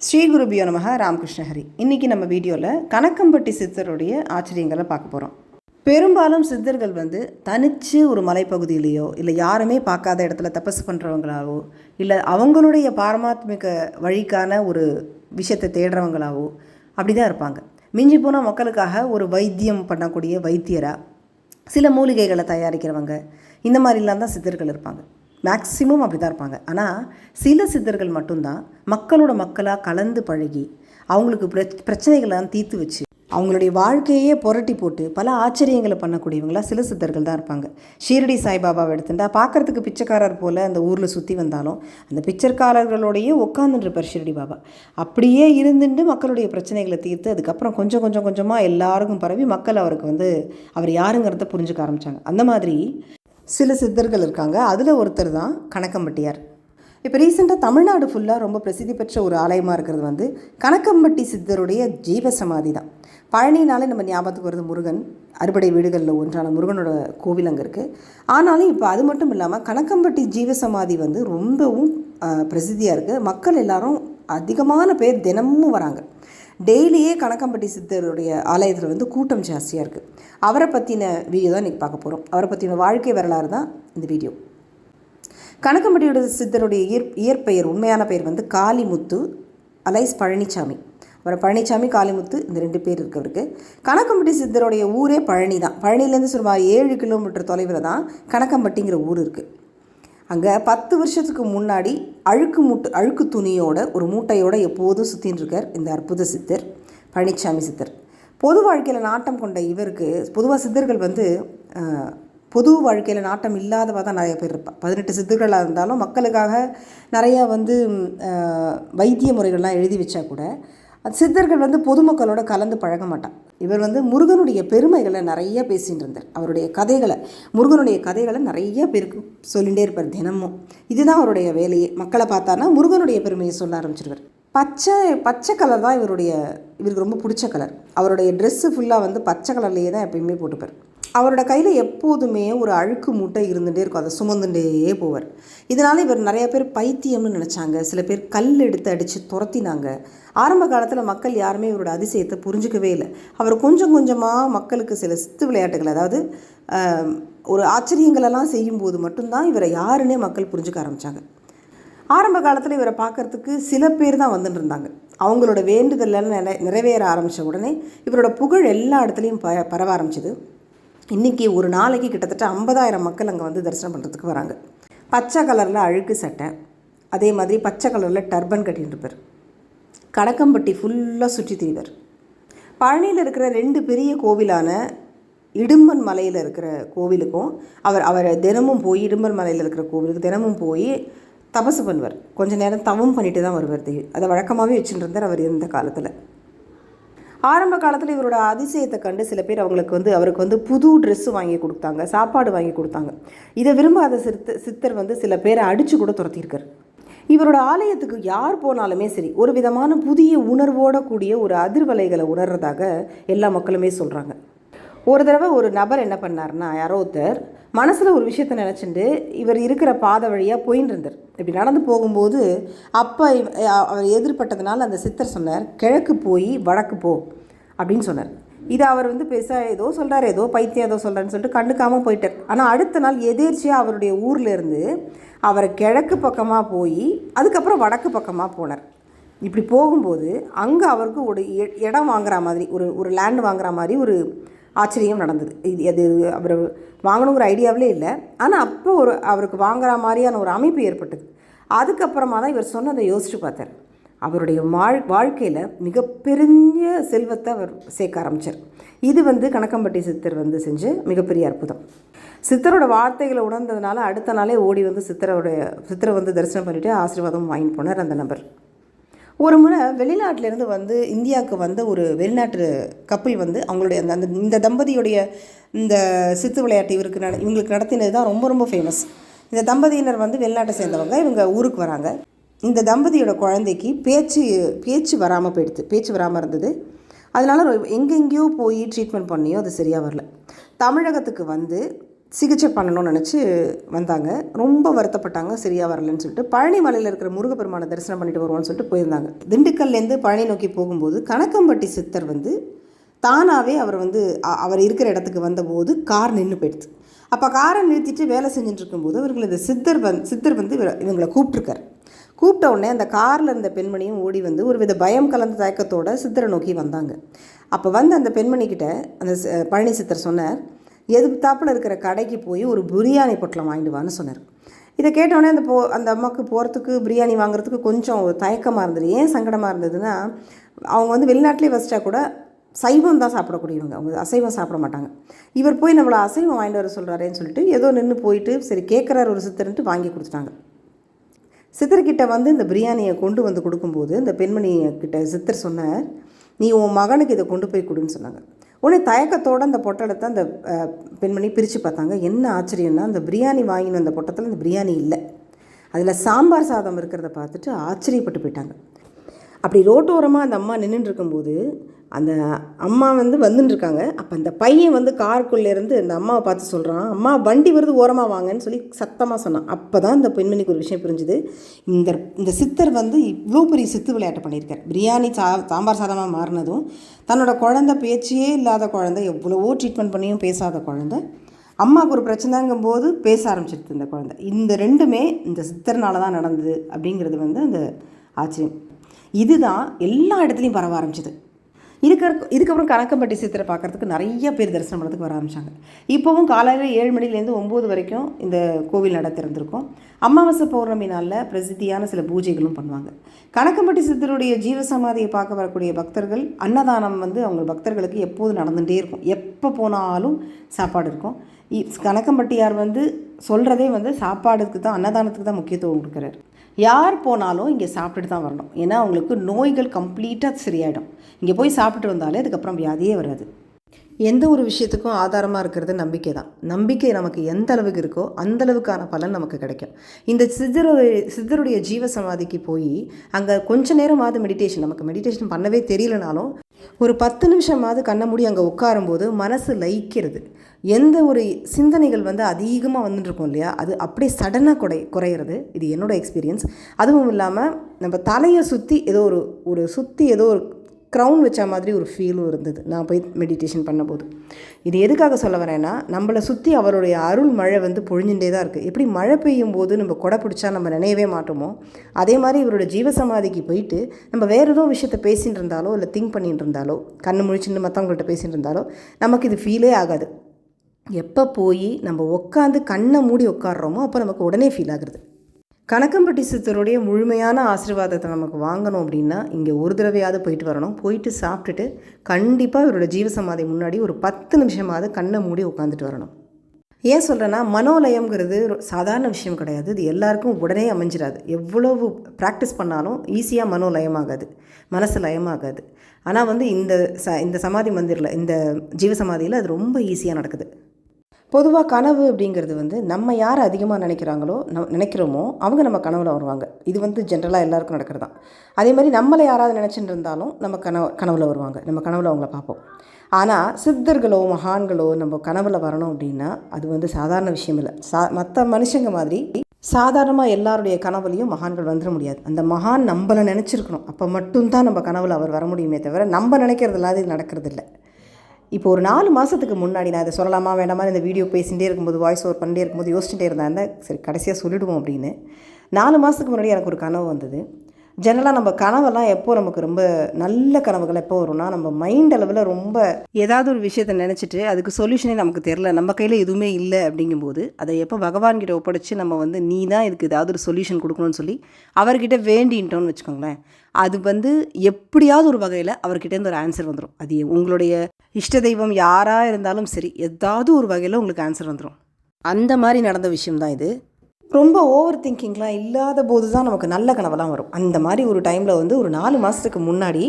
ஸ்ரீ குருபியோ நமக ராமகிருஷ்ண ஹரி. இன்றைக்கி நம்ம வீடியோவில் கணக்கம்பட்டி சித்தருடைய ஆச்சரியங்களை பார்க்க போகிறோம் பெரும்பாலும் சித்தர்கள் வந்து தனிச்சு ஒரு மலைப்பகுதியிலையோ இல்லை யாருமே பார்க்காத இடத்துல தபஸ் பண்ணுறவங்களாவோ இல்லை அவங்களுடைய பாரமாத்மிக வழிக்கான ஒரு விஷயத்தை தேடுறவங்களாவோ அப்படி தான் இருப்பாங்க. மிஞ்சி போனால் மக்களுக்காக ஒரு வைத்தியம் பண்ணக்கூடிய வைத்தியராக சில மூலிகைகளை தயாரிக்கிறவங்க இந்த மாதிரிலாம் தான் சித்தர்கள் இருப்பாங்க. மேக்ஸிமம் அப்படி தான் இருப்பாங்க. ஆனால் சில சித்தர்கள் மட்டும்தான் மக்களோட மக்களாக கலந்து பழகி அவங்களுக்கு பிரச் பிரச்சனைகளெல்லாம் தீர்த்து வச்சு அவங்களுடைய வாழ்க்கையே புரட்டி போட்டு பல ஆச்சரியங்களை பண்ணக்கூடியவங்களாக சில சித்தர்கள் தான் இருப்பாங்க. ஷீரடி சாய்பாபாவை எடுத்துட்டா பார்க்குறதுக்கு பிச்சைக்காரர் போல் அந்த ஊரில் சுற்றி வந்தாலும் அந்த பிச்சைக்காரர்களோடையே உட்காந்துருப்பார் ஷீரடி பாபா. அப்படியே இருந்துட்டு மக்களுடைய பிரச்சனைகளை தீர்த்து அதுக்கப்புறம் கொஞ்சம் கொஞ்சம் கொஞ்சமாக எல்லாருக்கும் பரவி மக்கள் அவருக்கு வந்து அவர் யாருங்கிறத புரிஞ்சுக்க ஆரம்பித்தாங்க அந்த மாதிரி சில சித்தர்கள் இருக்காங்க. அதில் ஒருத்தர் தான் கணக்கம்பட்டியார். இப்போ ரீசெண்டாக தமிழ்நாடு ஃபுல்லாக ரொம்ப பிரசித்தி பெற்ற ஒரு ஆலயமாக இருக்கிறது வந்து கணக்கம்பட்டி சித்தருடைய ஜீவ சமாதி தான். பழனினாலே நம்ம ஞாபகத்துக்கு வருது முருகன். அறுபடை வீடுகளில் ஒன்றான முருகனோட கோவில் அங்கே இருக்குது ஆனாலும் இப்போ அது மட்டும் இல்லாமல் கணக்கம்பட்டி ஜீவ சமாதி வந்து ரொம்பவும் பிரசித்தியாக இருக்குது மக்கள் எல்லாரும் அதிகமான பேர் தினமும் வராங்க. டெய்லியே கணக்கம்பட்டி சித்தருடைய ஆலயத்தில் வந்து கூட்டம் ஜாஸ்தியாக இருக்குது அவரை பற்றின வீடியோ தான் இன்றைக்கி பார்க்க போகிறோம் அவரை பற்றின வாழ்க்கை வரலாறு தான் இந்த வீடியோ கணக்கம்பட்டியோட சித்தருடைய இயற் இயற்பெயர் உண்மையான பெயர் வந்து காளிமுத்து அலைஸ் பழனிசாமி அப்புறம் பழனிசாமி காளிமுத்து இந்த ரெண்டு பேர் இருக்கவருக்கு கணக்கம்பட்டி சித்தருடைய ஊரே பழனி தான். பழனிலேருந்து சுமார் ஏழு கிலோமீட்டர் தொலைவில் தான் கணக்கம்பட்டிங்கிற ஊர் இருக்குது அங்கே பத்து வருஷத்துக்கு முன்னாடி அழுக்கு மூட்டு அழுக்கு துணியோட ஒரு மூட்டையோட எப்போதும் சுற்றின்னு இருக்கார் இந்த அற்புத சித்தர் பழனிசாமி சித்தர். பொது வாழ்க்கையில் நாட்டம் கொண்ட இவருக்கு பொதுவாக சித்தர்கள் வந்து பொது வாழ்க்கையில் நாட்டம் இல்லாதவா தான் நிறைய பேர் இருப்பாள் பதினெட்டு சித்தர்களாக இருந்தாலும் மக்களுக்காக நிறையா வந்து வைத்திய முறைகள்லாம் எழுதி வச்சா கூட சித்தர்கள் வந்து பொதுமக்களோட கலந்து பழக மாட்டான். இவர் வந்து முருகனுடைய பெருமைகளை நிறைய பேசிகிட்டு இருந்தார். அவருடைய கதைகளை முருகனுடைய கதைகளை நிறைய பேருக்கு சொல்லிகிட்டே இருப்பார் தினமும். இதுதான் அவருடைய வேலையே. மக்களை பார்த்தானா முருகனுடைய பெருமையை சொல்ல ஆரம்பிச்சிருவார். பச்சை பச்சை கலர் தான் இவருடைய இவருக்கு ரொம்ப பிடிச்ச கலர். அவருடைய ட்ரெஸ்ஸு ஃபுல்லாக வந்து பச்சை கலர்லேயே தான் எப்பயுமே போட்டுப்பார். அவரோட கையில் எப்போதுமே ஒரு அழுக்கு மூட்டை இருந்துகிட்டே இருக்கும். அதை சுமந்துட்டே போவார். இதனால் இவர் நிறைய பேர் பைத்தியம்னு நினச்சாங்க. சில பேர் கல் எடுத்து அடித்து துரத்தினாங்க. ஆரம்ப காலத்தில் மக்கள் யாருமே இவரோட அதிசயத்தை புரிஞ்சிக்கவே இல்லை. அவர் கொஞ்சம் கொஞ்சமாக மக்களுக்கு சில சித்து விளையாட்டுகள் அதாவது ஒரு ஆச்சரியங்களெல்லாம் செய்யும்போது மட்டும்தான் இவரை யாருன்னே மக்கள் புரிஞ்சுக்க ஆரம்பித்தாங்க ஆரம்ப காலத்தில் இவரை பார்க்குறதுக்கு சில பேர் தான் வந்துட்டு இருந்தாங்க. அவங்களோட வேண்டுதலெல்லாம் நிறை நிறைவேற ஆரம்பித்த உடனே இவரோட புகழ் எல்லா இடத்துலையும் ப பரவ ஆரம்பிச்சிது. இன்றைக்கி ஒரு நாளைக்கு கிட்டத்தட்ட ஐம்பதாயிரம் மக்கள் அங்கே வந்து தரிசனம் பண்ணுறதுக்கு வராங்க. பச்சை கலரில் அழுக்கு சட்டை அதே மாதிரி பச்சை கலரில் டர்பன் கட்டின்னு இருப்பார். கடக்கம்பட்டி ஃபுல்லாக சுற்றி திரிவர். பழனியில் இருக்கிற ரெண்டு பெரிய கோவிலான இடும்பன் மலையில் இருக்கிற கோவிலுக்கும் அவர் அவர் தினமும் போய் இடும்பன் மலையில் இருக்கிற கோவிலுக்கு தினமும் போய் தபசு பண்ணுவார். கொஞ்ச நேரம் தவம் பண்ணிட்டு தான் வருவார். அதை வழக்கமாகவே வச்சுட்டு இருந்தார் அவர் இருந்த காலத்தில். ஆரம்ப காலத்தில் இவரோட அதிசயத்தை கண்டு சில பேர் அவங்களுக்கு வந்து அவருக்கு வந்து புது ட்ரெஸ்ஸு வாங்கி கொடுத்தாங்க சாப்பாடு வாங்கி கொடுத்தாங்க. இதை விரும்பாத சித்த சித்தர் வந்து சில பேரை அடித்து கூட துரத்தியிருக்கார். இவரோட ஆலயத்துக்கு யார் போனாலுமே சரி ஒரு விதமான புதிய உணர்வோட கூடிய ஒரு அதிர்வலைகளை உணர்றதாக எல்லா மக்களுமே சொல்கிறாங்க ஒரு தடவை ஒரு நபர் என்ன பண்ணார்னா யாரோ ஒருத்தர் மனசில் ஒரு விஷயத்த நினச்சிட்டு இவர் இருக்கிற பாதை வழியாக போயின்னு இருந்தார். இப்படி நடந்து போகும்போது அப்போ அவர் எதிர்பட்டதுனால அந்த சித்தர் சொன்னார் கிழக்கு போய் வடக்கு போ அப்படின்னு சொன்னார். இது அவர் வந்து பெருசாக ஏதோ சொல்கிறார் ஏதோ பைத்தியம் ஏதோ சொல்கிறாருன்னு சொல்லிட்டு கண்டுக்காமல் போயிட்டார். ஆனால் அடுத்த நாள் எதேர்ச்சியாக அவருடைய ஊர்லேருந்து அவர் கிழக்கு பக்கமாக போய் அதுக்கப்புறம் வடக்கு பக்கமாக போனார். இப்படி போகும்போது அங்கே அவருக்கு ஒரு இடம் வாங்குற மாதிரி ஒரு ஒரு லேண்ட் வாங்குற மாதிரி ஒரு ஆச்சரியம் நடந்தது. இது அது அவர் வாங்கணுங்கிற ஐடியாவிலே இல்லை. ஆனால் அப்போ ஒரு அவருக்கு வாங்குற மாதிரியான ஒரு அமைப்பு ஏற்பட்டது. அதுக்கப்புறமா தான் இவர் சொன்னதை யோசித்து பார்த்தார். அவருடைய வாழ் வாழ்க்கையில் மிகப்பெரிய செல்வத்தை அவர் சேர்க்க ஆரம்பித்தார் இது வந்து கணக்கம்பட்டி சித்தர் வந்து செஞ்ச மிகப்பெரிய அற்புதம். சித்தரோட வார்த்தைகளை உணர்ந்ததுனால அடுத்த நாளே ஓடி வந்து சித்தரோடைய சித்தரை வந்து தரிசனம் பண்ணிவிட்டு ஆசீர்வாதம் வாங்கிட்டு போனார் அந்த நபர். ஒரு முறை வெளிநாட்டிலேருந்து வந்து இந்தியாவுக்கு வந்த ஒரு வெளிநாட்டு கப்பல் வந்து அவங்களுடைய அந்த அந்த இந்த தம்பதியுடைய இந்த சித்து விளையாட்டு இவருக்கு நட இவங்களுக்கு நடத்தினது தான் ரொம்ப ரொம்ப ஃபேமஸ் இந்த தம்பதியினர் வந்து வெளிநாட்டை சேர்ந்தவங்க இவங்க ஊருக்கு வராங்க. இந்த தம்பதியோட குழந்தைக்கு பேச்சு பேச்சு வராமல் போயிடுது பேச்சு வராமல் இருந்தது. அதனால் எங்கெங்கேயோ போய் ட்ரீட்மெண்ட் பண்ணியோ அது சரியாக வரல. தமிழகத்துக்கு வந்து சிகிச்சை பண்ணணும்னு நினச்சி வந்தாங்க. ரொம்ப வருத்தப்பட்டாங்க சரியாக வரலன்னு சொல்லிட்டு. பழனி மலையில் இருக்கிற முருகப்பெருமானை தரிசனம் பண்ணிட்டு வருவோம்னு சொல்லிட்டு போயிருந்தாங்க. திண்டுக்கல்லேருந்து பழனி நோக்கி போகும்போது கணக்கம்பட்டி சித்தர் வந்து தானாகவே அவர் வந்து அவர் இருக்கிற இடத்துக்கு வந்தபோது கார் நின்று போயிடுது அப்போ காரை நிறுத்திட்டு வேலை செஞ்சுட்டு இருக்கும்போது அவர்கள் இந்த சித்தர் வந் சித்தர் வந்து இவங்களை கூப்பிட்ருக்காரு கூப்பிட்ட உடனே அந்த காரில் இருந்த பெண்மணியும் ஓடி வந்து ஒரு வித பயம் கலந்த தயக்கத்தோட சித்தரை நோக்கி வந்தாங்க. அப்போ வந்து அந்த பெண்மணிக்கிட்ட அந்த சி- பழனி சித்தர் சொன்னார் எதிர்த்தாப்புல இருக்கிற கடைக்கு போய் ஒரு பிரியாணி பொட்டலம் வாங்கிட்டு வான்னு சொன்னார். இதை கேட்டோடனே அந்த போ அந்த அம்மாவுக்கு போகிறதுக்கு பிரியாணி வாங்குறதுக்கு கொஞ்சம் ஒரு தயக்கமாக இருந்தது. ஏன் சங்கடமாக இருந்ததுன்னா அவங்க வந்து வெளிநாட்டிலே வச்சிட்டா கூட சைவம் தான் சாப்பிடக்கூடியவங்க. அவங்க அசைவம் சாப்பிட மாட்டாங்க. இவர் போய் நம்மளை அசைவம் வாங்கிட்டு வர சொல்கிறாரேன்னு சொல்லிட்டு ஏதோ நின்று போயிட்டு சரி கேட்குறாரு ஒரு சித்தர்ன்ட்டு வாங்கி கொடுத்துட்டாங்க. சித்தர்கிட்ட வந்து இந்த பிரியாணியை கொண்டு வந்து கொடுக்கும்போது இந்த பெண்மணி கிட்ட சித்தர் சொன்னார் நீ உன் மகனுக்கு இதை கொண்டு போய் கொடுன்னு சொன்னாங்க. உடனே தயக்கத்தோட அந்த பொட்டலத்தை அந்த பெண்மணி பிரித்து பார்த்தாங்க. என்ன ஆச்சரியம்னா அந்த பிரியாணி வாங்கின அந்த பொட்டத்தில் அந்த பிரியாணி இல்லை. அதில் சாம்பார் சாதம் இருக்கிறத பார்த்துட்டு ஆச்சரியப்பட்டு போயிட்டாங்க. அப்படி ரோட்டோரமாக அந்த அம்மா நின்றுட்டு இருக்கும்போது அந்த அம்மா வந்து வந்துன்னு இருக்காங்க அப்போ அந்த பையன் வந்து காருக்குள்ளேருந்து அந்த அம்மாவை பார்த்து சொல்கிறான் அம்மா வண்டி வருது ஓரமாக வாங்கன்னு சொல்லி சத்தமாக சொன்னான். அப்போ தான் இந்த பெண்மணிக்கு ஒரு விஷயம் புரிஞ்சுது. இந்த இந்த சித்தர் வந்து இவ்வளோ பெரிய சித்து விளையாட்டு பண்ணியிருக்கார். பிரியாணி சா சாம்பார் சாதமாக மாறினதும் தன்னோட குழந்தை பேச்சே இல்லாத குழந்தை எவ்வளவோ ட்ரீட்மெண்ட் பண்ணியும் பேசாத குழந்தை அம்மாவுக்கு ஒரு பிரச்சனைங்கும் போது பேச ஆரம்பிச்சிடுது இந்த குழந்தை. இந்த ரெண்டுமே இந்த சித்தர்னால தான் நடந்தது அப்படிங்கிறது வந்து அந்த ஆச்சரியம். இதுதான் எல்லா இடத்துலையும் பரவ ஆரம்பிச்சது. இதுக்கு இதுக்கப்புறம் கணக்கம்பட்டி சித்திரை பார்க்கறதுக்கு நிறைய பேர் தரிசனம் பண்ணுறதுக்கு வர ஆரம்பித்தாங்க இப்போவும் காலையில் ஏழு மணிலேருந்து ஒம்பது வரைக்கும் இந்த கோவில் நட திறந்திருக்கும். அமாவாசை பௌர்ணமி நாளில் பிரசித்தியான சில பூஜைகளும் பண்ணுவாங்க. கணக்கம்பட்டி சித்தருடைய ஜீவசமாதியை பார்க்க வரக்கூடிய பக்தர்கள் அன்னதானம் வந்து அவங்க பக்தர்களுக்கு எப்போதும் நடந்துகிட்டே இருக்கும். எப்போ போனாலும் சாப்பாடு இருக்கும். கணக்கம்பட்டியார் வந்து சொல்கிறதே வந்து சாப்பாடுக்கு தான் அன்னதானத்துக்கு தான் முக்கியத்துவம் கொடுக்குறாரு. யார் போனாலும் இங்கே சாப்பிட்டுட்டு தான் வரணும். ஏன்னா அவங்களுக்கு நோய்கள் கம்ப்ளீட்டாக சரியாயிடும். இங்கே போய் சாப்பிட்டு வந்தாலே அதுக்கப்புறம் வியாதியே வராது. எந்த ஒரு விஷயத்துக்கும் ஆதாரமாக இருக்கிறது நம்பிக்கை தான். நம்பிக்கை நமக்கு எந்த அளவுக்கு இருக்கோ அந்த அளவுக்கான பலன் நமக்கு கிடைக்கும். இந்த சித்தருடைய சித்தருடைய ஜீவ சமாதிக்கு போய் அங்கே கொஞ்ச நேரமாவது மெடிடேஷன் நமக்கு மெடிடேஷன் பண்ணவே தெரியலனாலும் ஒரு பத்து நிமிஷமாவது கண்ணை மூடி அங்கே உட்காரும்போது மனசு லயிக்கிறது. எந்த ஒரு சிந்தனைகள் வந்து அதிகமாக வந்துட்டுருக்கோம் இல்லையா? அது அப்படியே சடனாக குறை குறையிறது. இது என்னோட எக்ஸ்பீரியன்ஸ் அதுவும் இல்லாமல் நம்ம தலையை சுற்றி ஏதோ ஒரு ஒரு சுற்றி ஏதோ ஒரு க்ரௌன் வச்ச மாதிரி ஒரு ஃபீலும் இருந்தது. நான் போய் மெடிடேஷன் பண்ணும்போது இது எதுக்காக சொல்ல வரேன்னா நம்மளை சுற்றி அவருடைய அருள் மழை வந்து பொழிஞ்சுட்டே தான் இருக்குது எப்படி மழை பெய்யும் போது நம்ம கொடை பிடிச்சா நம்ம நினையவே மாட்டோமோ? அதே மாதிரி இவரோட ஜீவசமாதிக்கு போயிட்டு நம்ம வேற ஏதோ விஷயத்த பேசிகிட்டு இருந்தாலோ இல்லை திங்க் பண்ணிட்டு இருந்தாலோ கண்ணு முழிச்சுட்டு மற்றவங்கள்ட்ட பேசிகிட்டு இருந்தாலோ நமக்கு இது ஃபீலே ஆகாது. எப்போ போய் நம்ம உட்காந்து கண்ணை மூடி உட்காடுறோமோ அப்போ நமக்கு உடனே ஃபீல் ஆகுறது. கணக்கம்பட்டி சித்தருடைய முழுமையான ஆசீர்வாதத்தை நமக்கு வாங்கணும் அப்படின்னா இங்கே ஒரு தடவையாவது போயிட்டு வரணும். போயிட்டு சாப்பிட்டுட்டு கண்டிப்பாக இவரோட ஜீவசமாதி முன்னாடி ஒரு பத்து நிமிஷமாவது கண்ணை மூடி உட்காந்துட்டு வரணும். ஏன் சொல்கிறேன்னா மனோலயம்ங்கிறது சாதாரண விஷயம் கிடையாது. இது எல்லாருக்கும் உடனே அமைஞ்சிடாது எவ்வளவு ப்ராக்டிஸ் பண்ணாலும் ஈஸியாக மனோலயமாகாது. மனசு லயமாகாது. ஆனால் வந்து இந்த ச இந்த சமாதி மந்திரில் இந்த ஜீவசமாதியில் அது ரொம்ப ஈஸியாக நடக்குது. பொதுவாக கனவு அப்படிங்கிறது வந்து நம்ம யார் அதிகமாக நினைக்கிறாங்களோ ந நினைக்கிறோமோ அவங்க நம்ம கனவில் வருவாங்க. இது வந்து ஜென்ரலாக எல்லாருக்கும் நடக்கிறது தான். அதே மாதிரி நம்மளை யாராவது நினச்சிட்டு இருந்தாலும் நம்ம கனவு கனவில் வருவாங்க. நம்ம கனவில் அவங்கள பார்ப்போம். ஆனால் சித்தர்களோ மகான்களோ நம்ம கனவில் வரணும் அப்படின்னா அது வந்து சாதாரண விஷயம் இல்லை. சா மற்ற மனுஷங்க மாதிரி சாதாரணமாக எல்லாருடைய கனவுலையும் மகான்கள் வந்துட முடியாது. அந்த மகான் நம்மளை நினச்சிருக்கணும். அப்போ மட்டும்தான் நம்ம கனவில் அவர் வர முடியுமே தவிர நம்ம நினைக்கிறது இல்லாத இது நடக்கிறது இல்லை இப்போ ஒரு நாலு மாதத்துக்கு முன்னாடி நான் இதை சொல்லலாமா வேண்டாமா இந்த வீடியோ பேசிகிட்டே இருக்கும்போது வாய்ஸ் ஓவர் பண்ணிட்டே இருக்கும்போது யோசிச்சுட்டே இருந்தேன் சரி கடைசியாக சொல்லிடுவோம் அப்படின்னு. நாலு மாதத்துக்கு முன்னாடி எனக்கு ஒரு கனவு வந்தது. ஜெனரலாக நம்ம கனவெல்லாம் எப்போ நமக்கு ரொம்ப நல்ல கனவுகள் எப்போ வரும்னா நம்ம மைண்ட் அளவில் ரொம்ப ஏதாவது ஒரு விஷயத்தை நினச்சிட்டு அதுக்கு சொல்யூஷனே நமக்கு தெரில நம்ம கையில் எதுவுமே இல்லை அப்படிங்கும்போது அதை எப்போ பகவான்கிட்ட ஒப்படைச்சு நம்ம வந்து நீ தான் இதுக்கு ஏதாவது ஒரு சொல்யூஷன் கொடுக்கணும்னு சொல்லி அவர்கிட்ட வேண்டின்ட்டோம்னு வச்சுக்கோங்களேன் அது வந்து எப்படியாவது ஒரு வகையில் அவர்கிட்டேருந்து ஒரு ஆன்சர் வந்துடும் அது உங்களுடைய இஷ்ட தெய்வம் யாராக இருந்தாலும் சரி ஏதாவது ஒரு வகையில் உங்களுக்கு ஆன்சர் வந்துடும் அந்த மாதிரி நடந்த விஷயம் தான் இது. ரொம்ப ஓவர் திங்கிங்லாம் இல்லாத போது தான் நமக்கு நல்ல கனவெல்லாம் வரும். அந்த மாதிரி ஒரு டைமில் வந்து ஒரு நாலு மாதத்துக்கு முன்னாடி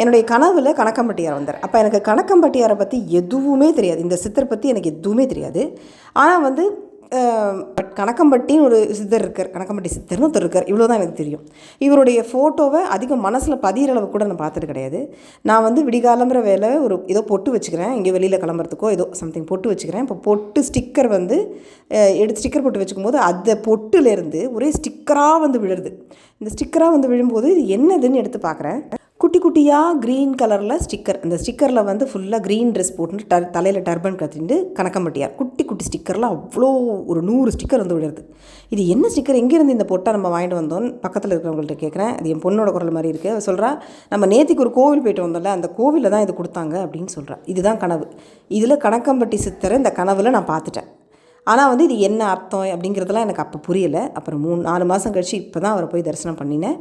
என்னுடைய கனவில் கணக்கம்பட்டியார் வந்தார். அப்போ எனக்கு கணக்கம்பட்டியாரை பற்றி எதுவுமே தெரியாது. இந்த சித்தரை பற்றி எனக்கு எதுவுமே தெரியாது. ஆனால் வந்து பட் கணக்கம்பட்டின்னு ஒரு சித்தர் இருக்கார் கணக்கம்பட்டி சித்தர்னு ஒருத்தர் இருக்கார். இவ்வளோ தான் எனக்கு தெரியும். இவருடைய ஃபோட்டோவை அதிகம் மனசில் பதிகிற அளவு கூட நான் பார்த்தது கிடையாது. நான் வந்து விடிகாலம்புற வேலை ஒரு ஏதோ பொட்டு வச்சுக்கிறேன். இங்கே வெளியில் கிளம்புறதுக்கோ ஏதோ சம்திங் பொட்டு வச்சுக்கிறேன். இப்போ பொட்டு ஸ்டிக்கர் வந்து எடுத்து ஸ்டிக்கர் போட்டு வச்சுக்கும் போது அந்த பொட்டுலேருந்து ஒரே ஸ்டிக்கராக வந்து விழுறது. இந்த ஸ்டிக்கராக வந்து விழும்போது இது என்னதுன்னு எடுத்து பார்க்குறேன். குட்டி குட்டியாக க்ரீன் கலரில் ஸ்டிக்கர் அந்த ஸ்டிக்கரில் வந்து ஃபுல்லாக க்ரீன் ட்ரெஸ் போட்டு டர் தலையில் டர்பன் கத்திட்டு கணக்கம்பட்டியார் குட்டி குட்டி ஸ்டிக்கரில் அவ்வளோ ஒரு நூறு ஸ்டிக்கர் வந்து விடுறது இது என்ன ஸ்டிக்கர் எங்கேருந்து இந்த பொட்டை நம்ம வாங்கிட்டு வந்தோம் பக்கத்தில் இருக்கிறவங்கள்ட்ட கேட்குறேன் அது என் பொண்ணோட குரல் மாதிரி இருக்குது அவள் சொல்கிறா நம்ம நேத்திக்கு ஒரு கோவில் போயிட்டு வந்தோம்ல அந்த கோவிலில் தான் இது கொடுத்தாங்க அப்படின்னு சொல்கிறா இதுதான் கனவு. இதில் கணக்கம்பட்டி சித்தரை இந்த கனவில் நான் பார்த்துட்டேன். ஆனால் வந்து இது என்ன அர்த்தம் அப்படிங்கிறதெல்லாம் எனக்கு அப்போ புரியலை. அப்புறம் மூணு நாலு மாதம் கழிச்சு இப்போ தான் அவரை போய் தரிசனம் பண்ணினேன்.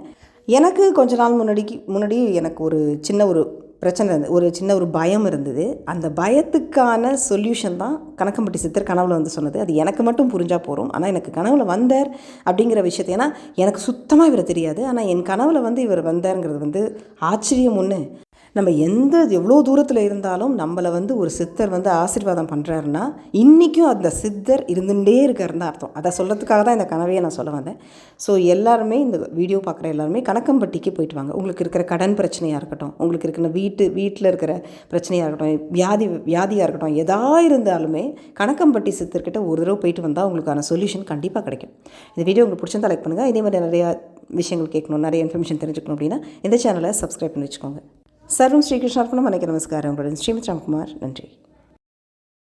எனக்கு கொஞ்ச நாள் முன்னாடிக்கு முன்னாடி எனக்கு ஒரு சின்ன ஒரு பிரச்சனை இருந்தது. ஒரு சின்ன ஒரு பயம் இருந்தது. அந்த பயத்துக்கான சொல்யூஷன் தான் கணக்கம்பட்டி சித்தர் கனவுல வந்து சொன்னது. அது எனக்கு மட்டும் புரிஞ்சால் போகிறோம் ஆனால் எனக்கு கனவுல வந்தார் அப்படிங்கிற விஷயத்தை ஏன்னா எனக்கு சுத்தமாக இவரை தெரியாது. ஆனால் என் கனவுல வந்து இவர் வந்தாருங்கிறது வந்து ஆச்சரியம் ஒன்று நம்ம எந்த எவ்வளோ தூரத்தில் இருந்தாலும் நம்மளை வந்து ஒரு சித்தர் வந்து ஆசீர்வாதம் பண்ணுறாருன்னா இன்றைக்கும் அந்த சித்தர் இருந்துகிட்டே இருக்காருன்னு அர்த்தம். அதை சொல்கிறதுக்காக தான் இந்த கனவையை நான் சொல்ல வந்தேன். ஸோ எல்லாருமே இந்த வீடியோ பார்க்குற எல்லாருமே கணக்கம்பட்டிக்கு போயிட்டு வாங்க. உங்களுக்கு இருக்கிற கடன் பிரச்சனையாக இருக்கட்டும் உங்களுக்கு இருக்கிற வீட்டு வீட்டில் இருக்கிற பிரச்சனையாக இருக்கட்டும் வியாதி வியாதியாக இருக்கட்டும் எதா இருந்தாலுமே கணக்கம்பட்டி சித்தர்கிட்ட ஒரு தடவை போயிட்டு வந்தால் உங்களுக்கான சொல்யூஷன் கண்டிப்பாக கிடைக்கும். இந்த வீடியோ உங்களுக்கு பிடிச்சிருந்தா லைக் பண்ணுங்கள் இதே மாதிரி நிறையா விஷயங்கள் கேட்கணும் நிறைய இன்ஃபர்மேஷன் தெரிஞ்சுக்கணும் அப்படின்னா இந்த சேனலை சப்ஸ்கிரைப் பண்ணி வச்சுக்கோங்க. சர்வம் ஸ்ரீகிருஷ்ணார்ப்பணம் அனைக்கு நமஸ்காரம். உங்களுடன் ஸ்ரீமத் ராம்குமார். நன்றி.